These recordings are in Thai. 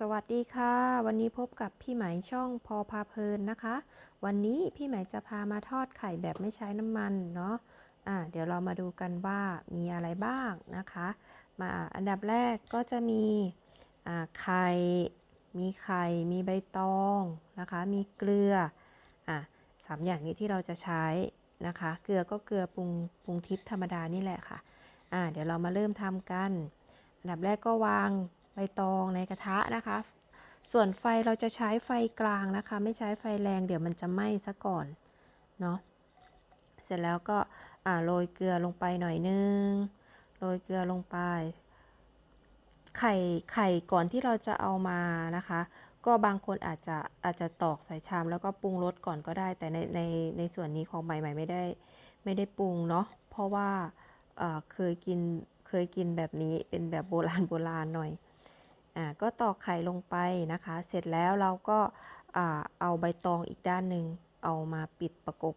สวัสดีค่ะ วันนี้พบกับพี่หมายช่องพอพาเพลินนะคะ วันนี้พี่หมายจะพามาทอดไข่แบบไม่ใช้น้ำมันเนาะอ่าเดี๋ยวเรามาดูกันว่ามีอะไรบ้างนะคะ มาอันดับแรกก็จะมีอ่าไข่มีไข่มีใบตองนะคะ มีเกลืออะสามอย่างนี้ที่เราจะใช้นะคะ เกลือก็เกลือปรุงปรุงทิพย์ธรรมดานี่แหละค่ะอ่าเดี๋ยวเรามาเริ่มทำกัน อันดับแรกก็วาง ใบตองในกระทะนะคะ ส่วนไฟเราจะใช้ไฟกลางนะคะ ไม่ใช้ไฟแรงเดี๋ยวมันจะไหม้ซะก่อนเนาะเสร็จแล้วก็โรยเกลือลงไปหน่อยนึงโรยเกลือลงไป ไข่ไข่ก่อนที่เราจะเอามานะคะ ก็บางคนอาจจะอาจจะตอกใส่ชามแล้วก็ปรุงรสก่อนก็ได้ แต่ในในในส่วนนี้ของใหม่ใหม่ไม่ได้ไม่ได้ปรุงเนาะเพราะว่าเคยกินเคยกินแบบนี้เป็นแบบโบราณโบราณหน่อย อ่าก็ตอกไข่ลงไปนะคะ เสร็จแล้วเราก็เอาใบตองอีกด้านหนึ่งเอามาปิดประกบ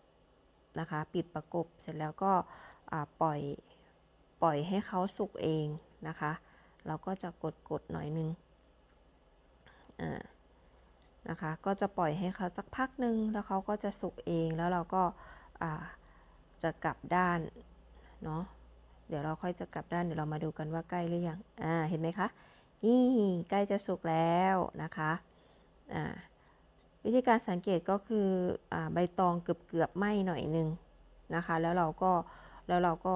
นะคะ ปิดประกบเสร็จแล้วก็ปล่อยปล่อยให้เขาสุกเองนะคะ เราก็จะกดกดหน่อยนึงอ่านะคะ ก็จะปล่อยให้เขาสักพักหนึ่งแล้วเขาก็จะสุกเองแล้วเราก็จะกลับด้านเนาะเดี๋ยวเราค่อยจะกลับด้านเดี๋ยวเรามาดูกันว่าใกล้หรือยังอ่าเห็นไหมคะ นี่ใกล้จะสุกแล้วนะคะอ่าวิธีการสังเกตก็คืออใบตองเกือบเกือบไหม้หน่อยนึงนะคะ แล้วเราก็แล้วเราก็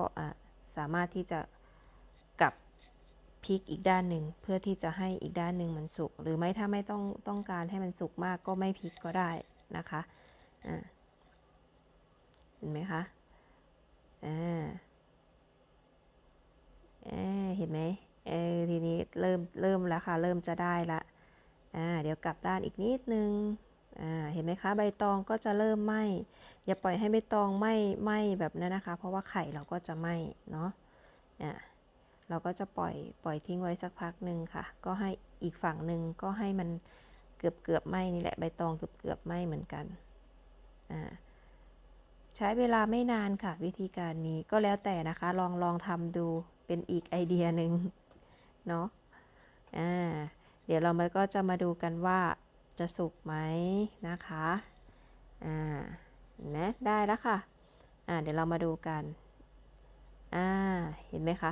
สามารถที่จะกลับพลิกอีกด้านหนึ่งเพื่อที่จะให้อีกด้านหนึ่งมันสุก หรือไม่ถ้าไม่ต้องต้องการให้มันสุกมากก็ไม่พลิกก็ได้นะคะเห็นไหมคะเห็นไหมเออทีนี้ เริ่มเริ่มแล้วค่ะเริ่มจะได้ละอ่าเดี๋ยวกลับด้านอีกนิดนึงอ่าเห็นไหมคะใบตองก็จะเริ่มไหมอย่าปล่อยให้ใบตองไหมไหมแบบนั้นนะคะ เพราะว่าไข่เราก็จะไหมเนาะอ่าเราก็จะปล่อยปล่อยทิ้งไว้สักพักหนึ่งค่ะ ก็ให้อีกฝั่งหนึ่งก็ให้มันเกือบเกือบไหมนี่แหละใบตองเกือบเกือบไหมเหมือนกันอ่าใช้เวลาไม่นานค่ะ วิธีการนี้ก็แล้วแต่นะคะ ลองลองทำดูเป็นอีกไอเดียหนึ่ง เนาะอ่าเดี๋ยวเรามาก็จะมาดูกันว่าจะสุกไหมนะคะอ่านะได้แล้วค่ะอ่าเดี๋ยวเรามาดูกันอ่าเห็นไหมคะ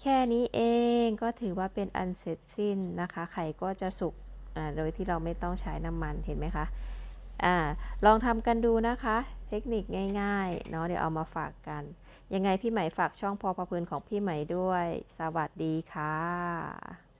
แค่นี้เองก็ถือว่าเป็นอันเสร็จสิ้นนะคะ ไข่ก็จะสุกอ่าโดยที่เราไม่ต้องใช้น้ำมันเห็นไหมคะอ่าลองทำกันดูนะคะ เทคนิคง่ายๆเนาะเดี๋ยวเอามาฝากกัน ยังไงพี่ใหม่ฝากช่องพอพะเพลินของพี่ใหม่ด้วย สวัสดีค่ะ